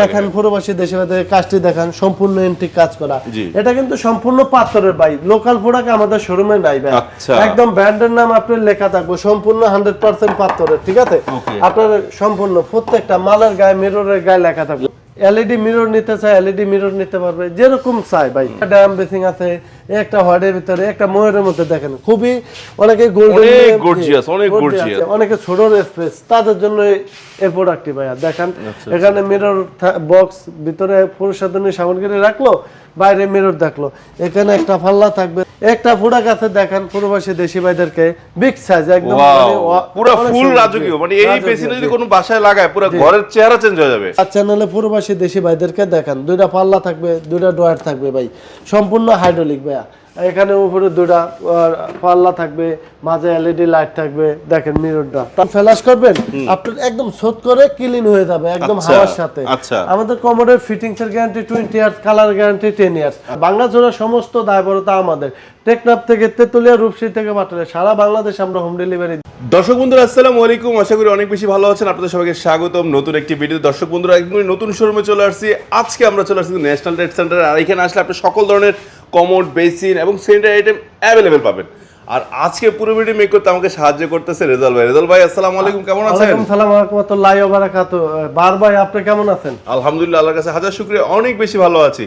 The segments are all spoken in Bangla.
দেখেন প্রবাসী দেশে কাজটি দেখেন সম্পূর্ণ এন্ট্রি কাজ করা। এটা কিন্তু সম্পূর্ণ পাথরের বাই। লোকাল প্রোডাক্ট আমাদের শোরুমে নাই ভাই। আচ্ছা। একদম ব্র্যান্ডের নাম আপনার লেখা থাকবে সম্পূর্ণ হান্ড্রেড পার্সেন্ট পাথরের ঠিক আছে? আপনার সম্পূর্ণ প্রত্যেকটা মালের গায়ে মেরোরের গায়ে লেখা থাকবে। এলইডি মিরর নিতে চায় এলইডি মিরর নিতে পারবে যেরকম চাই ভাই। ড্যাম বেসিং আছে একটা হোয়ার্ডের ভিতরে একটা ময়ূরের মধ্যে দেখেন খুবই অনেকে গোল্ডেন অনেক gorgeous, অনেক গর্জিয়াস অনেকে ছোট স্পেস তাদের জন্য এই- প্রোডাক্টটি ভাইয়া দেখেন। আচ্ছা, এখানে মিরর বক্স ভিতরে পুরুষাদনী সামগ্রী রাখল বাইরে মিরর দেখল। এখানে একটা ফাল্লা থাকবে। একটা ফুড়া কাছে দেখেন পূর্ববাসী দেশি ভাইদেরকে। বিগ সাইজ একদম মানে পুরো ফুল। রাজকীয়। মানে এই পেছনে যদি কোনো বাসায় লাগায় পুরো ঘরের চেহারা চেঞ্জ হয়ে যাবে। আর চ্যানেলে পূর্ববাসী দেশি ভাইদেরকে দেখেন। দুইটা পাল্লা থাকবে দুইটা ড্রয়ার থাকবে ভাই। সম্পূর্ণ হাইড্রোলিক ভাইয়া। এখানে উপরে দুটা পাল্লা থাকবে মাঝে এলইডি লাইট থাকবে দেখেন মিররটা ফ্ল্যাশ করবেন আপনার একদম শোধ করে ক্লিন হয়ে যাবে একদম আচ্ছা, হাওয়ার সাথে। আচ্ছা। আমাদের কমোডের ফিটিংস এর guarantee twenty years colour guarantee ten years Bangla জোড়া সমস্ত দায়বরতা আমাদের। টেকনাফ থেকে তেতুলিয়া রূপসী থেকে পাঠালে সারা বাংলাদেশ আমরা হোম ডেলিভারি দর্শক বন্ধুরা, আসসালামু আলাইকুম। আশা করি অনেক বেশি ভালো আছেন। আপনাদের সবাইকে স্বাগতম নতুন একটি ভিডিও দর্শক বন্ধুরা, একদমই নতুন শোরুমে চলে আসছি। আজকে আমরা চলে আসছি ন্যাশনাল ট্রেড সেন্টারে আর এখানে আসলে আপনি সকল ধরনের কমোড বেসিন এবং সেন্টার আইটেম অ্যাভেলেবেল পাবেন। আর আজকে পুরো ভিডিও মেক করতে আমাকে সাহায্য করতেছে রেজাল ভাই। রেজাল ভাই আসসালামু আলাইকুম কেমন আছেন? ওয়ালাইকুম সালাম ওয়া বারাকাতু বার ভাই আপনি কেমন আছেন? আলহামদুলিল্লাহ আল্লাহর কাছে হাজার শুকরিয়া অনেক বেশি ভালো আছি।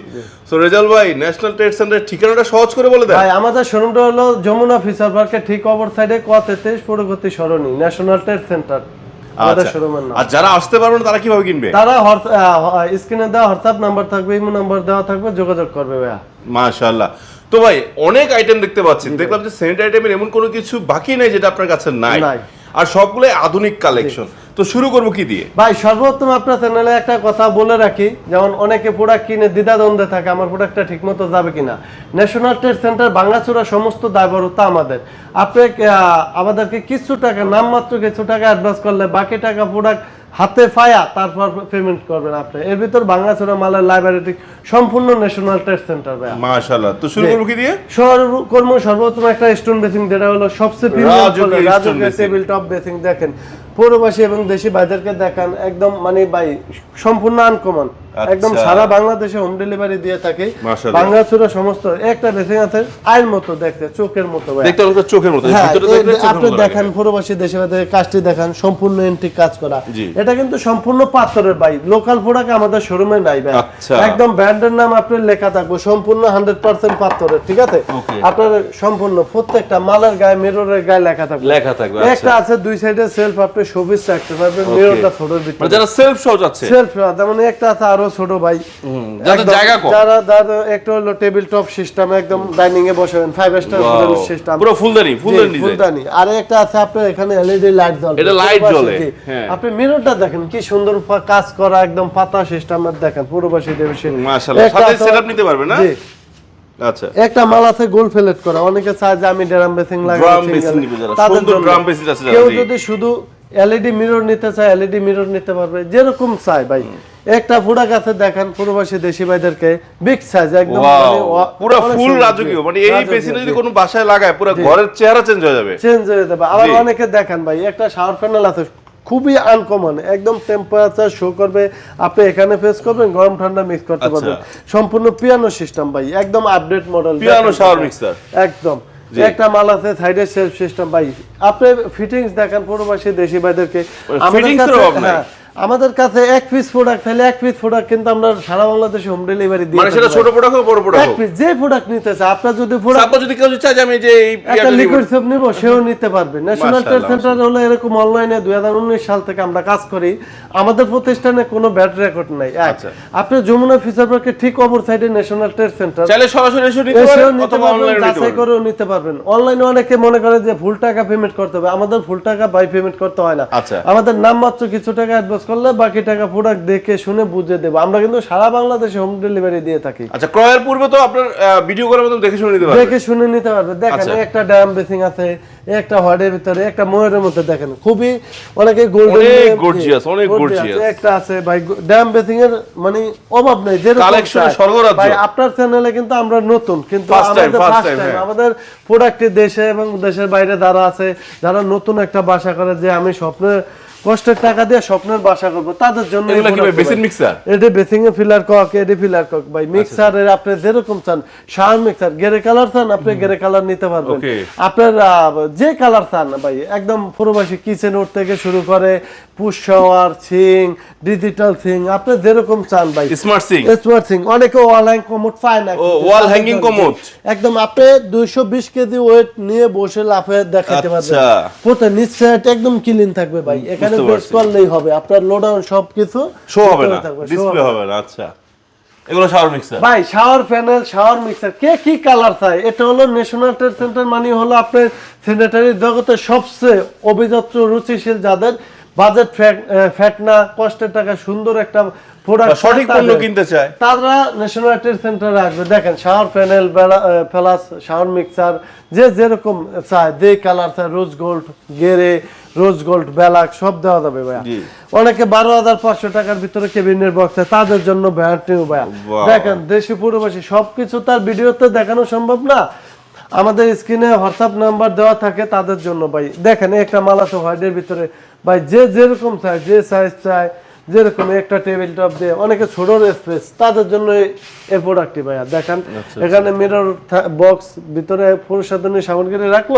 সো রেজাল ভাই ন্যাশনাল ট্রেড সেন্টারের ঠিকানাটা সহজ করে বলে দেন। ভাই আমাদের শোরুমটা হলো যমুনা ফিচার পার্কের ঠিক অপর সাইডে ক তেত্রিশ পরবর্তী সরণি ন্যাশনাল ট্রেড সেন্টার আচ্ছা। আর যারা আসতে পারবেন তারা কীভাবে কিনবে? তারা স্ক্রিনে দেওয়া হোয়াটসঅ্যাপ নাম্বার থাকবে ইমো নাম্বার দেওয়া থাকবে যোগাযোগ করবে ভাইয়া। মাশাআল্লাহ। তো ভাই অনেক আইটেম দেখতে পাচ্ছেন দেখলাম যে সেন্ট আইটেমের এমন কোনো কিছু বাকি নেই যেটা আপনার কাছে নাই। নাই। আর সবগুলোই আধুনিক কালেকশন তো শুরু করব কি দিয়ে? ভাই সর্বোত্তম আপনার চ্যানেলে একটা কথা বলে রাখি যেমন অনেকে প্রোডাক্ট কিনে দ্বিধাদ্বন্দ্বে থাকে আমার প্রোডাক্টটা ঠিক মতো যাবে কিনা। ন্যাশনাল ট্রেড সেন্টার বাংলাচূড়া সমস্ত দায়বরতা আমাদের। আপনি আমাদেরকে কিছু টাকা নামমাত্র কিছু টাকা অ্যাডভান্স করলে বাকি টাকা প্রোডাক্ট হাতে পায়া তারপর পেমেন্ট করবেন আপনি। এর ভিতর বাংলাচূড়া মালের লাইব্রেরি সম্পূর্ণ ন্যাশনাল ট্রেড সেন্টার ভাইয়া। মাশাআল্লাহ। তো শুরু করব কি দিয়ে? সর্বকর্ম সর্বোত্তম একটা স্টোন বেসিং যেটা হলো সবচেয়ে প্রিমিয়াম রাজকীয়। টেবিল টপ বেসিং দেখেন। পৌরবাসী এবং দেশি ভাইদেরকে দেখান একদম মানে ভাই সম্পূর্ণ আনকমন আচ্ছা। একদম সারা বাংলাদেশে হোম ডেলিভারি দিয়ে থাকে। মাশাআল্লাহ। বাংলাচুরা সমস্ত একটা বেসিং আছে আয়ের মতো দেখতে চোখের মতো দেখতে চোখের মতো হ্যাঁ, আপনি দেখেন প্রবাসী দেশে কাজটি দেখান সম্পূর্ণ এন্ট্রি কাজ করা। এটা কিন্তু সম্পূর্ণ পাথরের ভাই লোকাল প্রোডাক্ট আমাদের শোরুমে নাই ভাই। আচ্ছা। একদম ব্র্যান্ডের নাম আপনার লেখা থাকবে সম্পূর্ণ হান্ড্রেড পার্সেন্ট পাথরের ঠিক আছে? আপনার সম্পূর্ণ প্রত্যেকটা মালের গায়ে মিররের গায়ে লেখা থাকবে। লেখা থাকবে একটা আচ্ছা আছে দুই সাইডে সেলফ আপনি সবুজ রাখতে পারবেন মিররটা ছোটর মানে ভিতরে যারা সেলফ সহ যাচ্ছে। সেলফ যেমন একটা আছে আরও ছোট ভাই। যাদের জায়গা কম। যারা যারা একটা হলো টেবিল টপ সিস্টেম একদম ডাইনিং এ বসাবেন ফাইভ স্টার সিস্টেম পুরো ফুলদানি ফুলদানি ফুলদানি। আর একটা আছে আপনার এখানে এলইডি লাইট জ্বলবে এটা পুরো জ্বলে, হ্যাঁ। আপনি মিররটা দেখেন কি সুন্দর কাজ করা একদম পাতা সিস্টেমের দেখেন পুরো বাসি দেবে মাশাআল্লাহ। সাথে সেটআপ নিতে পারবে না? আচ্ছা। একটা মাল আছে গোল ফেলেট করা। অনেকে চায় যে আমি ড্রাম বেসিং লাগাই সুন্দর drum basing আছে কেউ যদি শুধু এলইডি মিরর নিতে চায় এলইডি মিরর নিতে পারবে যেরকম চায় ভাই। একটা প্রোডাক্ট আছে দেখেন প্রবাসী দেশি ভাইদেরকে বিগ সাইজ একদম মানে পুরো ফুল রাজকীয় মানে এই পেছনে যদি কোনো বাসায় লাগায় পুরো ঘরের চেহারা চেঞ্জ হয়ে যাবে। চেঞ্জ হয়ে যাবে। আবার অনেকে দেখেন ভাই একটা শাওয়ার প্যানেল আছে খুবই আনকমন একদম টেম্পারেচার শো করবে। আপনি এখানে ফেস করবেন গরম ঠান্ডা মিক্স করতে আচ্ছা। পারবেন। সম্পূর্ণ পিয়ানো সিস্টেম ভাই একদম update model piano shower mixer। একদম। একটা মাল আছে সাইডে সেলফ সিস্টেম ভাই। আপনি ফিটিংস দেখেন প্রবাসী দেশি ভাইদেরকে। মানে আমাদের কাছে। হ্যাঁ, আমাদের কাছে এক পিস প্রোডাক্ট তাহলে এক পিস প্রোডাক্ট কিন্তু আমরা সারা বাংলাদেশে হোম ডেলিভারি দিই মানে সেটা ছোট প্রোডাক্ট হোক বড় প্রোডাক্ট এক হোক। পিস যে প্রোডাক্ট নিতে চায় আপনার যদি প্রোডাক্ট সাপোজ যদি কেউ চায় আমি যে এই একটা লিকুইড সোপ নিব সেও নিতে পারবে। ন্যাশনাল ট্রেড সেন্টার হলো এরকম অনলাইনে দুই সাল থেকে আমরা কাজ করি। আমাদের প্রতিষ্ঠানে কোনো ব্যাড রেকর্ড নাই। আচ্ছা। আপনি যমুনা ফিচার পার্কের ঠিক অপর সাইডে ন্যাশনাল ট্রেড সেন্টার চাইলে সরাসরি এসে নিতে পারেন অথবা অনলাইনে যাচাই করেও নিতে পারবেন। অনলাইনে অনেকে মনে করে যে ফুল টাকা পেমেন্ট করতে হবে। আমাদের ফুল টাকা বাই পেমেন্ট করতে হয় না। আচ্ছা। আমাদের নামমাত্র কিছু টাকা অ্যাডভান্স করলে বাকি টাকা প্রোডাক্ট দেখে শুনে বুঝে দেবো আমরা কিন্তু সারা বাংলাদেশে হোম ডেলিভারি দিয়ে থাকি আচ্ছা ক্রয়ের পূর্বে তো আপনার ভিডিও করার মতন দেখে শুনে নিতে পারবেন দেখে শুনে নিতে পারবে দেখেন আচ্ছা। একটা ড্যাম বেসিং আছে একটা হোয়ার্ডের ভিতরে একটা ময়ূরের মধ্যে দেখেন খুবই অনেকে গোল্ডেন অনেক gorgeous, অনেক gorgeous। একটা আছে ভাই ড্যাম বেসিং এর মানে অভাব নাই যেরকম এর চাই। স্বর্গরাজ্য। ভাই আপনার চ্যানেলে কিন্তু আমরা নতুন কিন্তু আমাদের ফার্স্ট টাইম হ্যাঁ। আমাদের প্রোডাক্টটি দেশে এবং দেশের বাইরে যারা আছে যারা নতুন একটা বাসা করে যে আমি স্বপ্নে কষ্টের টাকা দিয়ে স্বপ্নের বাসা করব তাদের জন্য। মিক্সার এটি বেসিং এ ফিলার কক এটি ফিলার কক ভাই। মিক্সারের আপনি যেরকম চান শার মিক্সার গেরে কালার চান আপনি গেরে কালার নিতে পারবেন। আপনার যে কালার চান ভাই একদম পুরোবাসী কিচেন উড থেকে শুরু করে পুশ শাওয়ার সিং ডিজিটাল সিং আপনি যেরকম চান ভাই। স্মার্ট সিং স্মার্ট সিং অনেকে ওয়াল হ্যাং কমোড পায় না ও, wall hanging commode। একদম আপনি দুইশো বিশ কেজি ওয়েট নিয়ে বসে লাফে দেখাতে পারবেন। আচ্ছা। প্রত্যেক নিচে একদম ক্লিন থাকবে ভাই। এখানে করলেই হবে আপনার সবকিছু শো হবে না ডিসপ্লে হবে না। আচ্ছা। এগুলো শাওয়ার মিক্সার ভাই শাওয়ার প্যানেল শাওয়ার মিক্সার কে কি কালার চাই এটা হলো ন্যাশনাল ট্রেড সেন্টার মানে হলো আপনার স্যানিটারি জগতে সবচেয়ে অভিজাত রুচিশীল যাদের বাজেট ফ্যাট না কষ্টের টাকা সুন্দর একটা প্রোডাক্ট সঠিক পণ্য কিনতে চায়। তারা ন্যাশনাল ট্রেড সেন্টারে আসবে। দেখেন shower panel plus shower mixer যে যেরকম চায় যে কালার চায় রোজ গোল্ড গেরে রোজ গোল্ড ব্যালাক সব দেওয়া যাবে ভাইয়া। অনেকে বারো হাজার পাঁচশো টাকার ভিতরে কেবিনের বক্স তাদের জন্য ভাইয়া। দেখেন দেশি পুরোবাসী সবকিছু তার ভিডিওতে দেখানো সম্ভব না। আমাদের স্ক্রিনে হোয়াটসঅ্যাপ নাম্বার দেওয়া থাকে তাদের জন্য ভাই। দেখেন একটা মালা হোয়াইটের ভিতরে। ভাই যে যেরকম চায় যে সাইজ চায় যেরকম একটা টেবিল টপ দিয়ে অনেকে ছোট স্পেস তাদের জন্য এই- প্রোডাক্টটি ভাইয়া। দেখেন এখানে মিরর বক্স ভিতরে পুরুষাদনী সামগ্রী রাখল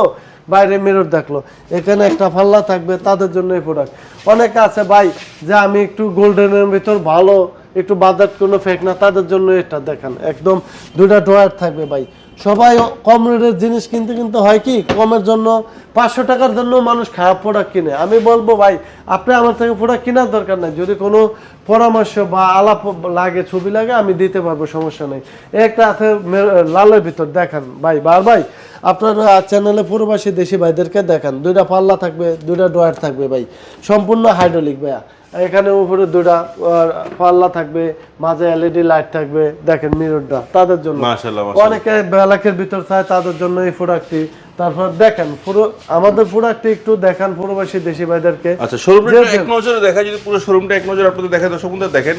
বাইরে মিরর দেখল। এখানে একটা ফাল্লা থাকবে তাদের জন্য এই প্রোডাক্ট অনেকে আছে ভাই যে আমি একটু গোল্ডেনের ভিতর ভালো একটু বাজার কোনো ফেক না তাদের জন্য এটা দেখেন। একদম দুটা ড্রয়ার থাকবে ভাই। সবাই কম রেটের জিনিস কিনতে কিনতে হয় কি? কমের জন্য পাঁচশো টাকার জন্য মানুষ খারাপ প্রোডাক্ট কিনে। আমি বলব ভাই, আপনি আমার থেকে প্রোডাক্ট কেনার দরকার নাই। যদি কোনো পরামর্শ বা আলাপ লাগে, ছবি লাগে, আমি দিতে পারব, সমস্যা নেই। একটা আছে লালের ভিতর, দেখান। ভাই, বার ভাই, আপনার চ্যানেলে পুরোবাসী দেশি ভাইদেরকে দেখান। দুইটা পাল্লা থাকবে, দুইটা ড্রয়ার থাকবে ভাই। সম্পূর্ণ হাইড্রোলিক ভাইয়া। এখানে উপরে দুটা আহ, পাল্লা থাকবে মাঝে এলইডি লাইট থাকবে দেখেন মিররটা তাদের জন্য মাশাআল্লাহ, মাশাআল্লাহ। অনেকে ব্যালাকের ভিতর চায় তাদের জন্য এই প্রোডাক্টটি তারপর দেখেন পুরো আমাদের প্রোডাক্টটি একটু দেখান পুরোবাসী দেশি ভাইদেরকে আচ্ছা শোরুমটা যে- একটু এক নজরে দেখা যদি পুরো শোরুমটা এক নজরে আপনাদের দেখা দর্শক বন্ধুরা দেখেন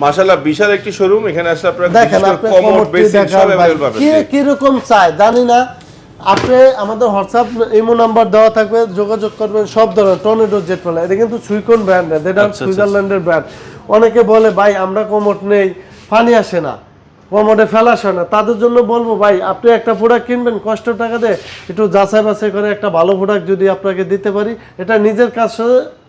মাশাআল্লাহ বিশাল একটি শোরুম এখানে আসলে আপনারা দেখেন আপনি কমোড কমোডটি বেসিন দেখান সব ভাই। अवेलेबल পাবেন কে জি। কিরকম চায় জানি না আপনি আমাদের হোয়াটসঅ্যাপ ইমো নাম্বার দেওয়া থাকবে যোগাযোগ করবেন সব ধরনের টর্নেডো জেট পালা এটা কিন্তু সুইকন ব্র্যান্ড এটা আচ্ছা, আচ্ছা। সুইজারল্যান্ডের ব্র্যান্ড অনেকে বলে ভাই আমরা কমোট নেই পানি আসে না কমোডে ফেলা আসে না তাদের জন্য বলব ভাই আপনি একটা প্রোডাক্ট কিনবেন কষ্ট টাকা দিয়ে একটু যাচাই বাছাই করে একটা ভালো প্রোডাক্ট যদি আপনাকে দিতে পারি এটা নিজের কাছে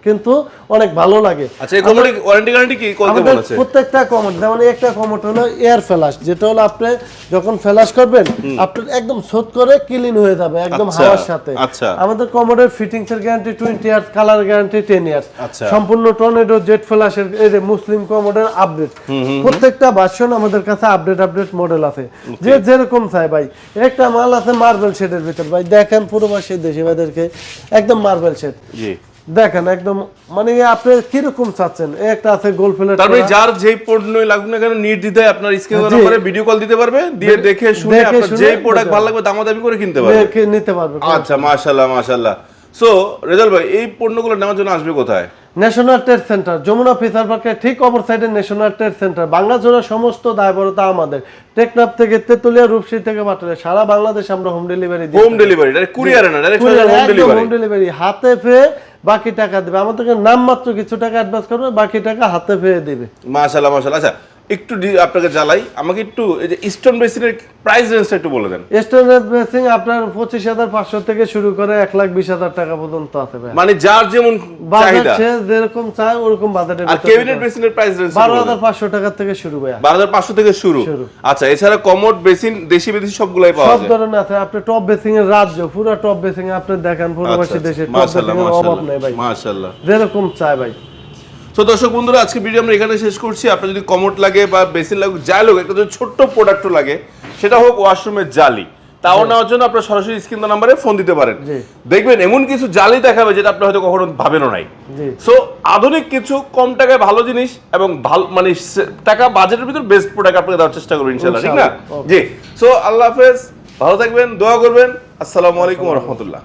কিন্তু অনেক ভালো লাগে। আচ্ছা এই কমোডে ওয়ারেন্টি গ্যারান্টি কি কত আমাদের প্রত্যেকটা কমোড যেমন একটা কমোড হলো এয়ার ফ্ল্যাশ যেটা হলো আপনি যখন ফ্ল্যাশ করবেন আপনার একদম শোধ করে ক্লিন হয়ে যাবে একদম আচ্ছা, হাওয়ার সাথে। আচ্ছা। আমাদের কমোডের ফিটিংস এর guarantee twenty years colour guarantee ten years. সম্পূর্ণ টর্নেডো জেট ফ্ল্যাশের এই যে মুসলিম কমোডের আপডেট প্রত্যেকটা ভার্সন আমাদের কাছে আপডেট আপডেট মডেল আছে। যে যেরকম চাই ভাই। একটা মাল আছে মার্বেল শেডের ভিতর। ভাই দেখেন পুরোবাসী দেশি ভাইদেরকে। একদম মার্বেল শেড জি। দেখেন একদম মানে আপনি কীরকম চাচ্ছেন? একটা আছে গোল ফেলে তারপরে যার যেই পণ্যই লাগুক না কেন নির্দ্বিধায় আপনার স্ক্রিন নম্বরে ভিডিও কল দিতে পারবে দিয়ে দেখে শুনে আপনার যেই প্রোডাক্ট ভালো লাগবে দামাদামি করে কিনতে পারবে। নিতে পারবে। আচ্ছা মাশাআল্লাহ মাশাআল্লাহ। সো রেজাল ভাই এই পণ্যগুলো নেওয়ার জন্য আসবে কোথায়? National trade centre Jamuna future পার্কের ঠিক অপর সাইডে ন্যাশনাল ট্রেড সেন্টার বাংলা জোড়া সমস্ত দায়বরতা আমাদের। টেকনাফ থেকে তেতুলিয়া রূপসী থেকে পাঠালে সারা বাংলাদেশ আমরা হোম ডেলিভারি দিই হোম ডেলিভারি ডাইরেক্ট কুরিয়ারে না direct home delivery home delivery হাতে পেয়ে বাকি টাকা দেবে। আমাদেরকে নাম মাত্র কিছু টাকা অ্যাডভান্স করবে বাকি টাকা হাতে পেয়ে দেবে। মাশাআল্লাহ মাশাআল্লাহ। আচ্ছা একটু আপনাকে জ্বালাই। আমাকে একটু এই যে স্টোন বেসিনের প্রাইস রেঞ্জটা একটু বলে দেন। স্ট্যান্ডার্ড বেসিং আপনার পঁচিশ হাজার পাঁচশো থেকে শুরু করে এক লাখ বিশ হাজার টাকা পর্যন্ত আছে ভাই। মানে যার যেমন চাহিদা। যেরকম চায় ওরকম বাজারের আর কেবিনেট বেসিনের প্রাইস রেঞ্জ বারো হাজার পাঁচশো টাকার থেকে শুরু ভাইয়া। বারো হাজার পাঁচশো থেকে শুরু। আচ্ছা এছাড়া কমোড বেসিন দেশি বিদেশি সবগুলাই পাওয়া যায়। সব ধরনের আছে। আপনি টপ বেসিং এর রাজ্য পুরো টপ বেসিং আপনি দেখেন পুরো দেশে টপ বেসিং এর অভাব নেই ভাই। মাশাআল্লাহ। যেরকম চায় ভাই। তো দর্শক বন্ধুরা আজকে ভিডিও আমরা এখানে শেষ করছি। আপনার যদি কমোড লাগে বা বেসিন লাগুক যাই লোক একটা যদি ছোট্ট প্রোডাক্টও লাগে সেটা হোক ওয়াশরুমের জালি। তাও নেওয়ার জন্য আপনার সরাসরি স্ক্রিন নাম্বারে ফোন দিতে পারেন। দেখবেন এমন কিছু জালি দেখাবে যেটা আপনি হয়তো কখনো ভাবেনও নাই। সো আধুনিক কিছু কম টাকায় ভালো জিনিস এবং ভালো মানে টাকা বাজেটের ভিতর বেস্ট প্রোডাক্ট আপনাকে দেওয়ার চেষ্টা করবেন ইনশাআল্লাহ ঠিক না? জি। সো আল্লাহ হাফেজ ভালো থাকবেন দোয়া করবেন। আসসালামু আলাইকুম রহমতুল্লাহ।